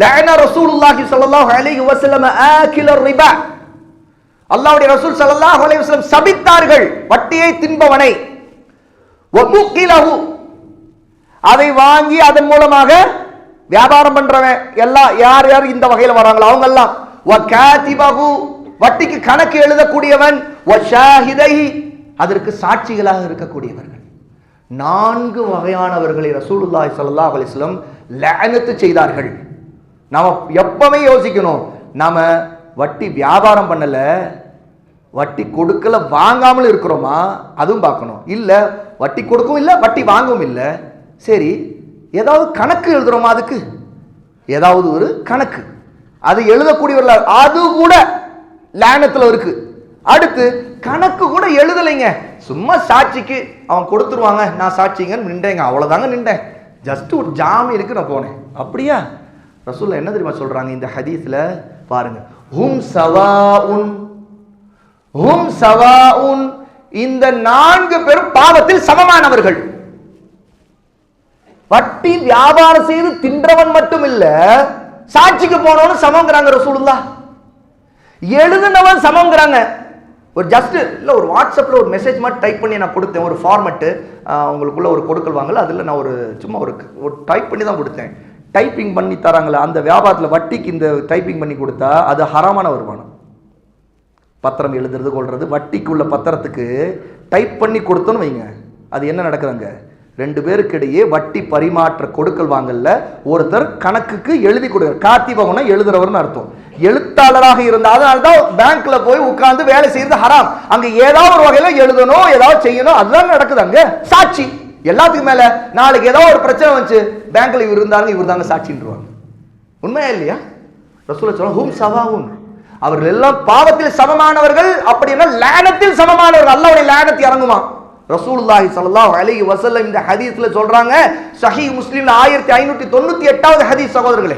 லஅன ரசூலுல்லாஹி ஸல்லல்லாஹு அலைஹி வஸல்லம் ஆகில ரிபா. அல்லாஹ்வுடைய ரசூல் ஸல்லல்லாஹு அலைஹி வஸல்லம் சபித்தார்கள் வட்டியை தின்பவனை. வமுக்கிலஹு அதை வாங்கி அதன் மூலமாக வியாபாரம் பண்றவன் எல்லாம் யார் யார் இந்த வகையில வராங்களோ அவங்க எல்லாம் வகாதிபஹு வட்டிக்கு கணக்கு எழுதக்கூடியவன் வஷாஹிதைஹி. அதற்கு சாட்சிகளாக இருக்கக்கூடியவர்கள். நான்கு வகையானவர்களை ரசூலுல்லாஹி ஸல்லல்லாஹு அலைஹி வஸல்லம் லஅனத்து செய்தார்கள். நாம் எப்பவுமே யோசிக்கணும். நாம் வட்டி வியாபாரம் பண்ணலை வட்டி கொடுக்கல வாங்காமல் இருக்கிறோமா? அதுவும் பார்க்கணும். இல்லை வட்டி கொடுக்கவும் இல்லை வட்டி வாங்கவும் இல்லை. சரி ஏதாவது கணக்கு எழுதுகிறோமா அதுக்கு? ஏதாவது ஒரு கணக்கு. அது எழுதக்கூடியவர்கள்? அது கூட லேனத்தில் இருக்கு. அடுத்து கணக்கு கூட எழுதலைங்க. சும்மா சாட்சிக்கு அவன் கொடுத்துருவாங்க. நான் சாட்சிங்கன்னு நின்றேங்க. அவ்வளோதாங்க நின்றேன். ஜஸ்ட் ஒரு ஜாமீனுக்கு நான் போனேன். அப்படியா? ரசூல்லா என்ன தெரியுமா சொல்றாங்க இந்த ஹதீஸ்ல? பாருங்க. ஹும் சவாஉன் ஹும் சவா உன் இந்த நான்கு பேரும் பாவத்தில் சமமானவர்கள். வட்டி வியாபாரம் செய்து தின்றவன் மட்டும் இல்ல சாட்சிக்கு போனவனும் சமங்கிறாங்க ரசூலுல்லா. எழுதுனவன் சமங்கிறாங்க ஒரு ஜஸ்ட் இல்ல ஒரு வாட்ஸ்அப்ல ஒரு மெசேஜ் மாதிரி டைப் பண்ணி நான் கொடுத்தேன். ஒரு ஃபார்மெட்டு உங்களுக்குள்ள ஒரு கொடுக்கல் வாங்கல அதில் நான் ஒரு சும்மா ஒரு டைப் பண்ணி தான் கொடுத்தேன். டைப்பிங் பண்ணி தராங்களே அந்த வியாபாரத்தில் வட்டிக்கு இந்த டைப்பிங் பண்ணி கொடுத்தா அது ஹராமான வருமானம். பத்திரம் எழுதுறது கொள்வது வட்டிக்கு உள்ள பத்திரத்துக்கு டைப் பண்ணி கொடுத்தோன்னு வைங்க. அது என்ன நடக்குதுங்க? ரெண்டு பேருக்கு இடையே வட்டி பரிமாற்ற கொடுக்கல் வாங்கல ஒருத்தர் கணக்குக்கு எழுதி கொடுக்குற காத்திபவனா எழுதுறவர்னு அர்த்தம். எழுத்தாளராக இருந்தால் அதனால தான் பேங்க்ல போய் உட்கார்ந்து வேலை செய்யறது ஹராம். அங்க ஏதாவது ஒரு வகையில எழுதணும் ஏதாவது செய்யணும் அதுதான் நடக்குது அங்க சாட்சி. எல்லாத்துக்கும் மேல நாளைக்கு ஏதோ ஒரு பிரச்சனை வந்துச்சு பேங்க்ல இவர் இருந்தாலும் இவர் தாங்க சாட்சின்றுவாங்க. உண்மையா இல்லையா? ரசூல சொல்ல ஹூம் சவாவும் அவர்கள் எல்லாம் பாவத்தில் சமமானவர்கள் அப்படின்னா லேனத்தில் சமமானவர்கள் அல்லாவுடைய லேனத்தை இறங்குமா? ரசூலுல்லாஹி ஸல்லல்லாஹு அலைஹி வஸல்லம் இந்த ஹதீஸ்ல சொல்றாங்க சஹி முஸ்லிம்ல ஆயிரத்தி ஐநூத்தி தொண்ணூத்தி எட்டாவது ஹதீஸ் சகோதரர்களே.